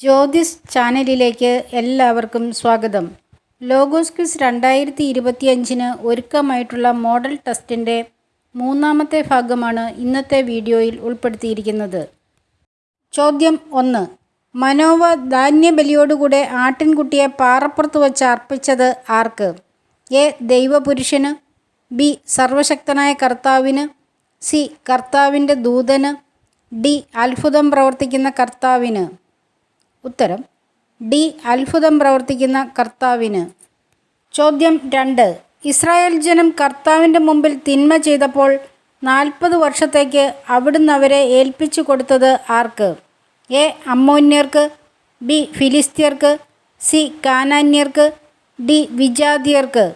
ജ്യോതിസ് ചാനലിലേക്ക് എല്ലാവർക്കും സ്വാഗതം. ലോഗോസ് ക്വിസ് രണ്ടായിരത്തി ഇരുപത്തിയഞ്ചിന് ഒരുക്കമായിട്ടുള്ള മോഡൽ ടെസ്റ്റിന്റെ മൂന്നാമത്തെ ഭാഗമാണ് ഇന്നത്തെ വീഡിയോയിൽ ഉൾപ്പെടുത്തിയിരിക്കുന്നത്. ചോദ്യം ഒന്ന്. മനോവ ധാന്യബലിയോടുകൂടെ ആട്ടിൻകുട്ടിയെ പാറപ്പുറത്ത് വച്ച് അർപ്പിച്ചത് ആർക്ക്? എ. ദൈവപുരുഷന് ബി. സർവശക്തനായ കർത്താവിന് സി. കർത്താവിന്റെ ദൂതന് ഡി. അത്ഭുതം പ്രവർത്തിക്കുന്ന കർത്താവിന്. ഉത്തരം ഡി അത്ഭുതം പ്രവർത്തിക്കുന്ന കർത്താവിന്. ചോദ്യം രണ്ട് ഇസ്രായേൽ ജനം കർത്താവിന്റെ മുമ്പിൽ തിന്മ ചെയ്തപ്പോൾ നാൽപ്പത് വർഷത്തേക്ക് അവിടുന്ന് അവരെ ഏൽപ്പിച്ചു കൊടുത്തത് ആർക്ക്? എ അമ്മോന്യർക്ക് ബി ഫിലിസ്തീയർക്ക് സി കാനാന്യർക്ക് ഡി വിജാതിയർക്ക്.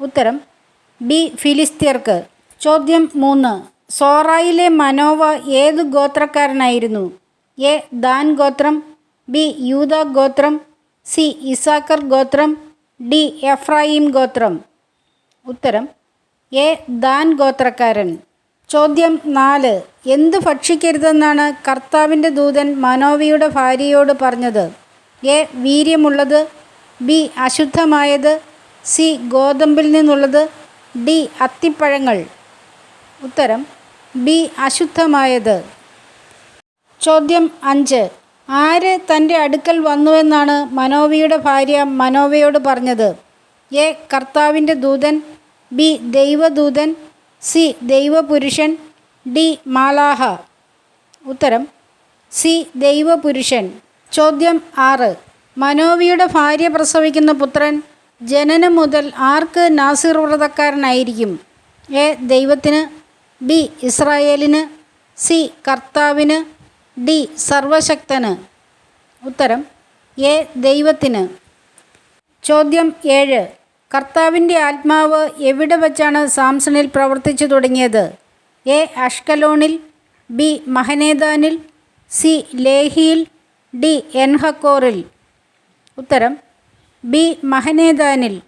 ഉത്തരം ബി ഫിലിസ്തീയർക്ക്. ചോദ്യം മൂന്ന് സോറായിലെ മനോവ ഏത് ഗോത്രക്കാരനായിരുന്നു? എ ദാൻ ഗോത്രം ബി യൂത ഗോത്രം സി ഇസാക്കർ ഗോത്രം ഡി എഫ്രായിം ഗോത്രം. ഉത്തരം എ ദാൻ ഗോത്രക്കാരൻ. ചോദ്യം നാല് എന്ത് ഭക്ഷിക്കരുതെന്നാണ് കർത്താവിന്റെ ദൂതൻ മനോവിയുടെ ഭാര്യയോട് പറഞ്ഞത്? എ വീര്യമുള്ളത് ബി അശുദ്ധമായത് സി ഗോതമ്പിൽ നിന്നുള്ളത് ഡി അത്തിപ്പഴങ്ങൾ. ഉത്തരം ബി അശുദ്ധമായത്. ചോദ്യം അഞ്ച് ആര് തന്റെ അടുക്കൽ വന്നുവെന്നാണ് മനോവിയുടെ ഭാര്യ മനോവയോട് പറഞ്ഞത്. എ. കർത്താവിന്റെ ദൂതൻ ബി. ദൈവദൂതൻ സി. ദൈവപുരുഷൻ ഡി. മാലാഹ. ഉത്തരം സി. ദൈവപുരുഷൻ. ചോദ്യം ആറ്. മനോവിയുടെ ഭാര്യ പ്രസവിക്കുന്ന പുത്രൻ ജനനം മുതൽ ആർക്ക് നാസിർ വ്രതക്കാരനായിരിക്കും? എ. ദൈവത്തിന് ബി. ഇസ്രായേലിന് സി. കർത്താവിന് ഡി സർവശക്തന്. ഉത്തരം എ ദൈവത്തിന്. ചോദ്യം ഏഴ് കർത്താവിന്റെ ആത്മാവ് എവിടെ വച്ചാണ് സാംസണിൽ പ്രവർത്തിച്ചു തുടങ്ങിയത്? എ അഷ്കലോണിൽ ബി മഹനേദാനിൽ സി ലേഹിയിൽ ഡി എൻഹക്കോറിൽ. ഉത്തരം ബി മഹനേദാനിൽ.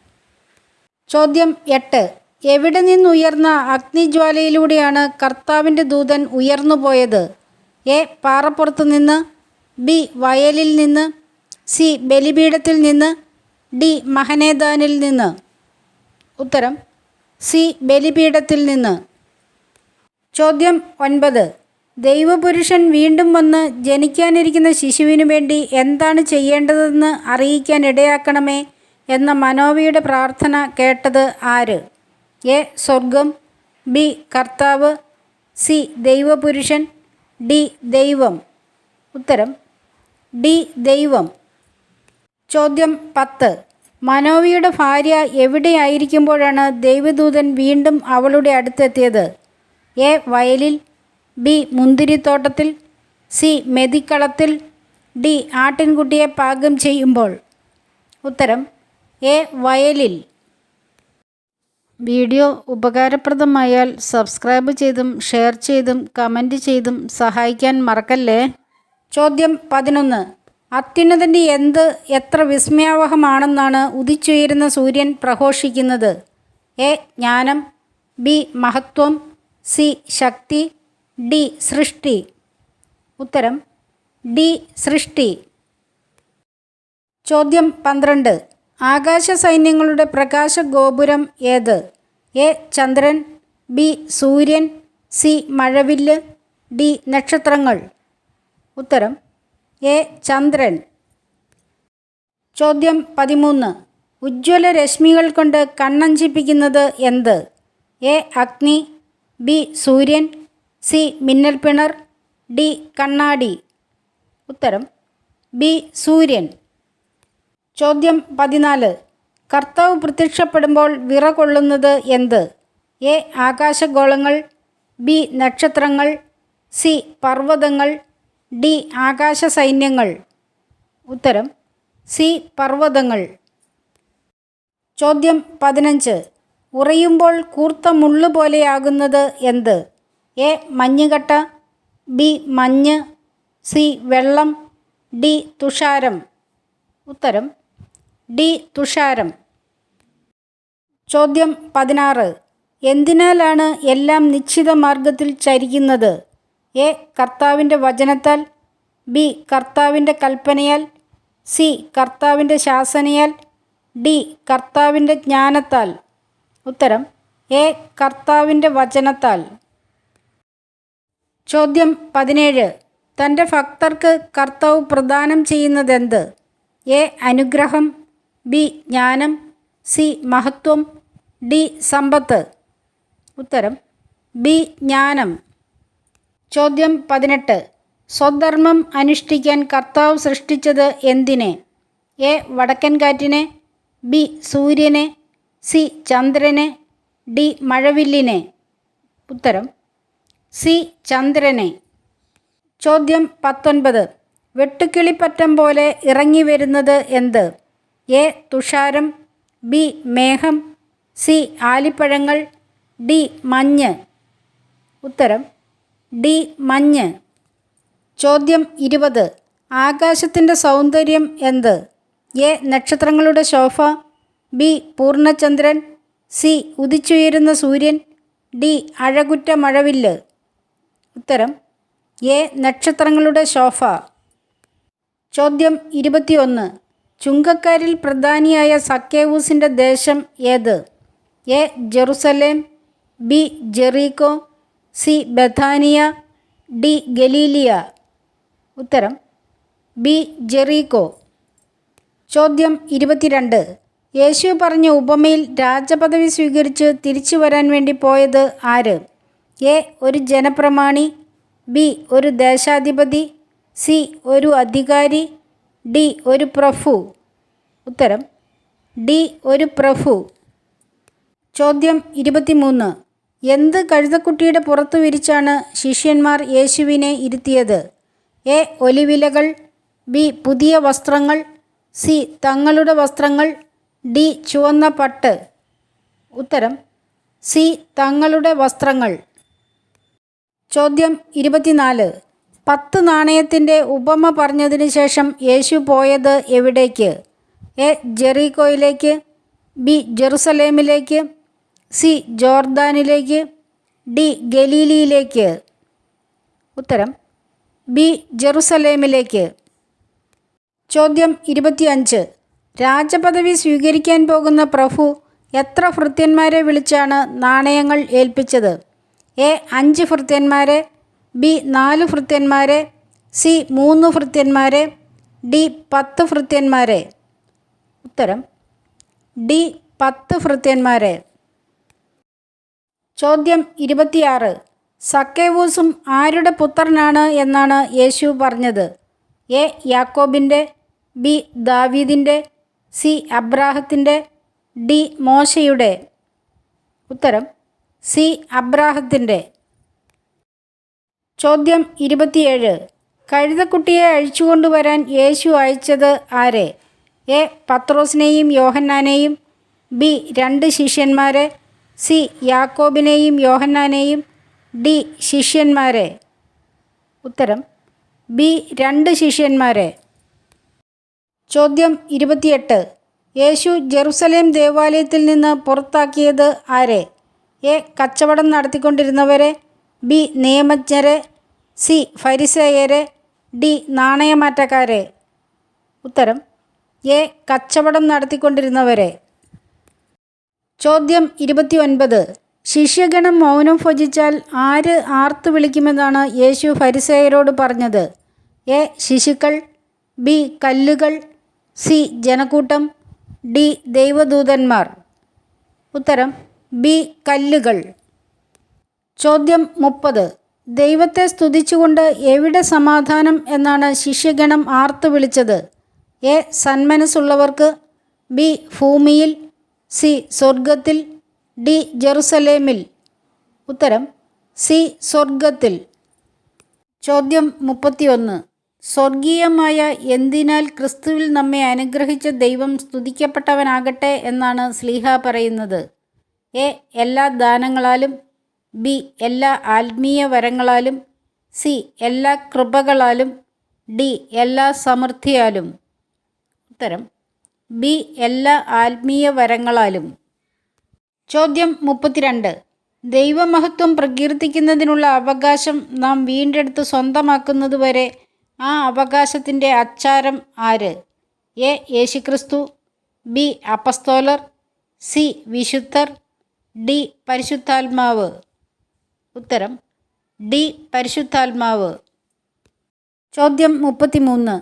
ചോദ്യം എട്ട് എവിടെ നിന്നുയർന്ന അഗ്നിജ്വാലയിലൂടെയാണ് കർത്താവിന്റെ ദൂതൻ ഉയർന്നുപോയത്? എ പാറപ്പുറത്തു നിന്ന് ബി വയലിൽ നിന്ന് സി ബലിപീഠത്തിൽ നിന്ന് ഡി മഹനേദാനിൽ നിന്ന്. ഉത്തരം സി ബലിപീഠത്തിൽ നിന്ന്. ചോദ്യം ഒൻപത്. ദൈവപുരുഷൻ വീണ്ടും വന്ന് ജനിക്കാനിരിക്കുന്ന ശിശുവിനു വേണ്ടി എന്താണ് ചെയ്യേണ്ടതെന്ന് അറിയിക്കാൻ ഇടയാക്കണമേ എന്ന മനോവിയുടെ പ്രാർത്ഥന കേട്ടത് ആര്? എ. സ്വർഗം ബി. കർത്താവ് സി. ദൈവപുരുഷൻ ഡി ദൈവം. ഉത്തരം ഡി ദൈവം. ചോദ്യം പത്ത്. മനോവിയുടെ ഭാര്യ എവിടെയായിരിക്കുമ്പോഴാണ് ദൈവദൂതൻ വീണ്ടും അവളുടെ അടുത്തെത്തിയത്? എ. വയലിൽ ബി. മുന്തിരിത്തോട്ടത്തിൽ സി. മെതിക്കളത്തിൽ ഡി. ആട്ടിൻകുട്ടിയെ പാകം ചെയ്യുമ്പോൾ. ഉത്തരം എ. വയലിൽ. വീഡിയോ ഉപകാരപ്രദമായാൽ സബ്സ്ക്രൈബ് ചെയ്തും ഷെയർ ചെയ്തും കമന്റ് ചെയ്തും സഹായിക്കാൻ മറക്കല്ലേ? ചോദ്യം പതിനൊന്ന്. അത്യുന്നതന്റെ എന്ത് എത്ര വിസ്മയാവഹമാണെന്നാണ് ഉദിച്ചുയരുന്ന സൂര്യൻ പ്രഘോഷിക്കുന്നത്? എ. ജ്ഞാനം ബി. മഹത്വം സി. ശക്തി ഡി. സൃഷ്ടി. ഉത്തരം ഡി. സൃഷ്ടി. ചോദ്യം പന്ത്രണ്ട്. ആകാശ സൈന്യങ്ങളുടെ പ്രകാശ ഗോപുരം ഏത്? എ. ചന്ദ്രൻ ബി. സൂര്യൻ സി. മഴവില്ല് ഡി. നക്ഷത്രങ്ങൾ. ഉത്തരം എ. ചന്ദ്രൻ. ചോദ്യം പതിമൂന്ന്. ഉജ്ജ്വല രശ്മികൾ കൊണ്ട് കണ്ണഞ്ചിപ്പിക്കുന്നത് എന്ത്? എ. അഗ്നി ബി. സൂര്യൻ സി. മിന്നൽപ്പിണർ ഡി. കണ്ണാടി. ഉത്തരം ബി. സൂര്യൻ. ചോദ്യം പതിനാല്. കർത്താവ് പ്രത്യക്ഷപ്പെടുമ്പോൾ വിറ കൊള്ളുന്നത് എന്ത്? എ. ആകാശഗോളങ്ങൾ ബി. നക്ഷത്രങ്ങൾ സി. പർവതങ്ങൾ ഡി. ആകാശ സൈന്യങ്ങൾ ഉത്തരം സി. പർവതങ്ങൾ. ചോദ്യം പതിനഞ്ച്. ഉറയുമ്പോൾ കൂർത്ത മുള്ളു പോലെയാകുന്നത് എന്ത്? എ. മഞ്ഞുകട്ട ബി. മഞ്ഞ് സി. വെള്ളം ഡി. തുഷാരം. ഉത്തരം ഡി തുഷാരം. ചോദ്യം പതിനാറ്. എന്തിനാലാണ് എല്ലാം നിശ്ചിത മാർഗത്തിൽ ചരിക്കുന്നത്? എ. കർത്താവിന്റെ വചനത്താൽ. ബി. കർത്താവിന്റെ കൽപ്പനയാൽ. സി. കർത്താവിന്റെ ശാസനയാൽ. ഡി. കർത്താവിന്റെ ജ്ഞാനത്താൽ. ഉത്തരം എ. കർത്താവിന്റെ വചനത്താൽ. ചോദ്യം പതിനേഴ്. തന്റെ ഭക്തർക്ക് കർത്താവ് പ്രദാനം ചെയ്യുന്നതെന്ത്? എ. അനുഗ്രഹം. ബി ജ്ഞാനം സി മഹത്വം ഡി സമ്പത്ത്. ഉത്തരം ബി ജ്ഞാനം. ചോദ്യം പതിനെട്ട്. സ്വധർമ്മം അനുഷ്ഠിക്കാൻ കർത്താവ് സൃഷ്ടിച്ചത് എന്തിനെ? എ വടക്കൻ കാറ്റിനെ ബി സൂര്യനെ സി ചന്ദ്രനെ ഡി മഴവില്ലിനെ. ഉത്തരം സി ചന്ദ്രനെ. ചോദ്യം പത്തൊൻപത്. വെട്ടുക്കിളിപ്പറ്റം പോലെ ഇറങ്ങി വരുന്നത് എന്ത്? എ തുഷാരം ബി മേഘം സി ആലിപ്പഴങ്ങൾ ഡി മഞ്ഞ്. ഉത്തരം ഡി മഞ്ഞ്. ചോദ്യം ഇരുപത്. ആകാശത്തിന്റെ സൗന്ദര്യം എന്ത്? എ നക്ഷത്രങ്ങളുടെ ശോഭ ബി പൂർണചന്ദ്രൻ സി ഉദിച്ചുയരുന്ന സൂര്യൻ ഡി അഴകുറ്റ മഴവില്ല്. ഉത്തരം എ നക്ഷത്രങ്ങളുടെ ശോഭ. ചോദ്യം ഇരുപത്തിയൊന്ന്. ചുങ്കക്കാരിൽ പ്രധാനിയായ സക്കേവൂസിന്റെ ദേശം ഏത്? A. Jerusalem B. Jericho C. ബഥാനിയ D. ഗലീലിയ. ഉത്തരം ബി. ജെറീക്കോ. ചോദ്യം ഇരുപത്തിരണ്ട്. യേശു പറഞ്ഞ ഉപമയിൽ രാജപദവി സ്വീകരിച്ച് തിരിച്ചു വരാൻ വേണ്ടി പോയത് ആര്? എ. ഒരു ജനപ്രമാണി ബി. ഒരു ദേശാധിപതി സി. ഒരു അധികാരി ഡി ഒരു പ്രഭു. ഉത്തരം ഡി ഒരു പ്രഭു. ചോദ്യം ഇരുപത്തിമൂന്ന്. എന്ത് കഴുതക്കുട്ടിയുടെ പുറത്തു വിരിച്ചാണ് ശിഷ്യന്മാർ യേശുവിനെ ഇരുത്തിയത്? എ ഒലിവിലകൾ. ബി പുതിയ വസ്ത്രങ്ങൾ. സി തങ്ങളുടെ വസ്ത്രങ്ങൾ. ഡി ചുവന്ന പട്ട്. ഉത്തരം സി തങ്ങളുടെ വസ്ത്രങ്ങൾ. ചോദ്യം ഇരുപത്തിനാല്. പത്ത് നാണയത്തിന്റെ ഉപമ പറഞ്ഞതിന് ശേഷം യേശു പോയത് എവിടേക്ക്? എ. ജെറീക്കോയിലേക്ക് ബി. ജെറുസലേമിലേക്ക് സി. ജോർദാനിലേക്ക് ഡി. ഗലീലിയിലേക്ക്. ഉത്തരം ബി. ജെറുസലേമിലേക്ക്. ചോദ്യം ഇരുപത്തിയഞ്ച്. രാജപദവി സ്വീകരിക്കാൻ പോകുന്ന പ്രഭു എത്ര ഭൃത്യന്മാരെ വിളിച്ചാണ് നാണയങ്ങൾ ഏൽപ്പിച്ചത്? എ. അഞ്ച് ഭൃത്യന്മാരെ ബി നാല് ഭൃത്യന്മാരെ സി മൂന്ന് ഭൃത്യന്മാരെ ഡി പത്ത് ഭൃത്യന്മാരെ. ഉത്തരം ഡി പത്ത് ഭൃത്യന്മാരെ. ചോദ്യം ഇരുപത്തിയാറ് സക്കേവൂസും ആരുടെ പുത്രനാണ് എന്നാണ് യേശു പറഞ്ഞത്. എ യാക്കോബിന്റെ ബി ദാവീദിന്റെ സി അബ്രാഹത്തിന്റെ ഡി മോശയുടെ. ഉത്തരം സി അബ്രാഹത്തിന്റെ. ചോദ്യം ഇരുപത്തിയേഴ്. കഴുതക്കുട്ടിയെ അഴിച്ചുകൊണ്ടുവരാൻ യേശു അയച്ചത് ആരെ? എ. പത്രോസിനെയും യോഹന്നാനെയും. ബി. രണ്ട് ശിഷ്യന്മാരെ. സി. യാക്കോബിനെയും യോഹന്നാനെയും. ഡി. ശിഷ്യന്മാരെ. ഉത്തരം ബി. രണ്ട് ശിഷ്യന്മാരെ. ചോദ്യം ഇരുപത്തിയെട്ട്. യേശു ജെറുസലേം ദേവാലയത്തിൽ നിന്ന് പുറത്താക്കിയത് ആരെ? എ. കച്ചവടം നടത്തിക്കൊണ്ടിരുന്നവരെ. ബി. നിയമജ്ഞരെ. സി ഫരിസേയരെ ഡി നാണയമാറ്റക്കാരെ. ഉത്തരം എ കച്ചവടം നടത്തിക്കൊണ്ടിരുന്നവരെ. ചോദ്യം ഇരുപത്തി ഒൻപത് ശിഷ്യഗണം മൗനം ഭജിച്ചാൽ ആര് ആർത്തു വിളിക്കുമെന്നാണ് യേശു ഫരിസേയരോട് പറഞ്ഞത്. എ ശിശുക്കൾ ബി കല്ലുകൾ സി ജനക്കൂട്ടം ഡി ദൈവദൂതന്മാർ. ഉത്തരം ബി കല്ലുകൾ. ചോദ്യം മുപ്പത് ദൈവത്തെ സ്തുതിച്ചുകൊണ്ട് എവിടെ സമാധാനം എന്നാണ് ശിഷ്യഗണം ആർത്തു വിളിച്ചത്? എ. സന്മനസ്സുള്ളവർക്ക് ബി. ഭൂമിയിൽ സി. സ്വർഗത്തിൽ ഡി. ജെറുസലേമിൽ. ഉത്തരം സി. സ്വർഗത്തിൽ ചോദ്യം മുപ്പത്തിയൊന്ന്. സ്വർഗീയമായ എന്തിനാൽ ക്രിസ്തുവിൽ നമ്മെ അനുഗ്രഹിച്ച ദൈവം സ്തുതിക്കപ്പെട്ടവനാകട്ടെ എന്നാണ് സ്ലീഹ പറയുന്നത്? എ. എല്ലാ ദാനങ്ങളാലും ബി എല്ലാ ആത്മീയ വരങ്ങളാലും സി എല്ലാ കൃപകളാലും ഡി എല്ലാ സമൃദ്ധിയാലും. ഉത്തരം ബി എല്ലാ ആത്മീയ വരങ്ങളാലും. ചോദ്യം മുപ്പത്തിരണ്ട്. ദൈവമഹത്വം പ്രകീർത്തിക്കുന്നതിനുള്ള അവകാശം നാം വീണ്ടെടുത്ത് സ്വന്തമാക്കുന്നതുവരെ ആ അവകാശത്തിന്റെ അച്ചാരം ആര്? എ യേശുക്രിസ്തു ബി അപ്പസ്തോലർ സി വിശുദ്ധർ ഡി പരിശുദ്ധാത്മാവ്. ഉത്തരം ഡി. പരിശുദ്ധാത്മാവ്. ചോദ്യം മുപ്പത്തിമൂന്ന്.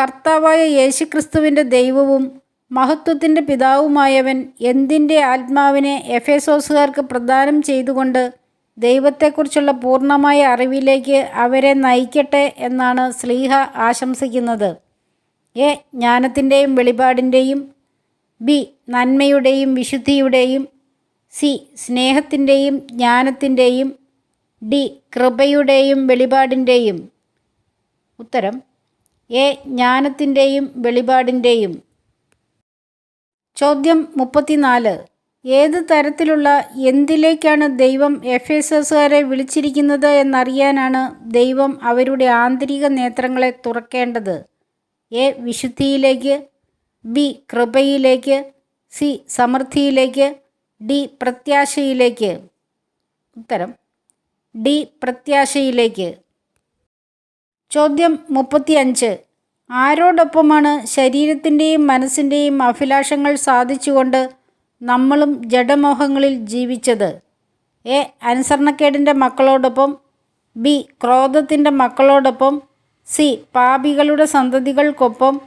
കർത്താവായ യേശുക്രിസ്തുവിന്റെ ദൈവവും മഹത്വത്തിന്റെ പിതാവുമായവൻ എന്തിന്റെ ആത്മാവിനെ എഫേസോസുകാർക്ക് പ്രദാനം ചെയ്തുകൊണ്ട് ദൈവത്തെക്കുറിച്ചുള്ള പൂർണമായ അറിവിലേക്ക് അവരെ നയിക്കട്ടെ എന്നാണ് സ്ലീഹ ആശംസിക്കുന്നത്. എ. ജ്ഞാനത്തിന്റെയും വെളിപാടിന്റെയും ബി. നന്മയുടെയും വിശുദ്ധിയുടെയും. സി. സ്നേഹത്തിന്റെയും ജ്ഞാനത്തിന്റെയും ഡി കൃപയുടെയും വെളിപാടിന്റെയും ഉത്തരം എ ജ്ഞാനത്തിന്റെയും വെളിപാടിന്റെയും ചോദ്യം മുപ്പത്തിനാല് ഏത് തരത്തിലുള്ള എന്തിലേക്കാണ് ദൈവം എഫ് എസ് എസുകാരെ വിളിച്ചിരിക്കുന്നത് എന്നറിയാനാണ് ദൈവം അവരുടെ ആന്തരിക നേത്രങ്ങളെ തുറക്കേണ്ടത്? എ വിശുദ്ധിയിലേക്ക് ബി കൃപയിലേക്ക് സി സമൃദ്ധിയിലേക്ക് ഡി പ്രത്യാശയിലേക്ക്. ഉത്തരം ഡി പ്രത്യാശയിലേക്ക്. ചോദ്യം മുപ്പത്തിയഞ്ച്. ആരോടൊപ്പമാണ് ശരീരത്തിന്റെയും മനസ്സിന്റെയും അഭിലാഷങ്ങൾ സാധിച്ചുകൊണ്ട് നമ്മളും ജഡമോഹങ്ങളിൽ ജീവിച്ചത്? എ. അനുസരണക്കേടിന്റെ മക്കളോടൊപ്പം. ബി. ക്രോധത്തിന്റെ മക്കളോടൊപ്പം. സി. പാപികളുടെ സന്തതികൾക്കൊപ്പം.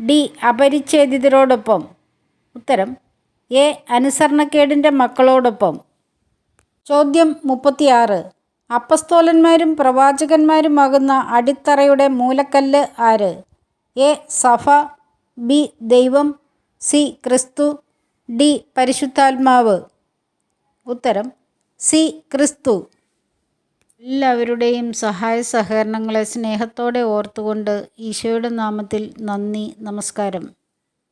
ഡി. അപരിച്ഛേദിതരോടൊപ്പം. ഉത്തരം എ. അനുസരണക്കേടിന്റെ മക്കളോടൊപ്പം. ചോദ്യം മുപ്പത്തിയാറ്. അപ്പസ്തോലന്മാരും പ്രവാചകന്മാരുമാകുന്ന അടിത്തറയുടെ മൂലക്കല്ല് ആര്? എ. സഫ ബി. ദൈവം സി. ക്രിസ്തു ഡി. പരിശുദ്ധാത്മാവ്. ഉത്തരം സി. ക്രിസ്തു. എല്ലാവരുടെയും സഹായ സഹകരണങ്ങളെ സ്നേഹത്തോടെ ഓർത്തുകൊണ്ട് ഈശോയുടെ നാമത്തിൽ നന്ദി നമസ്കാരം.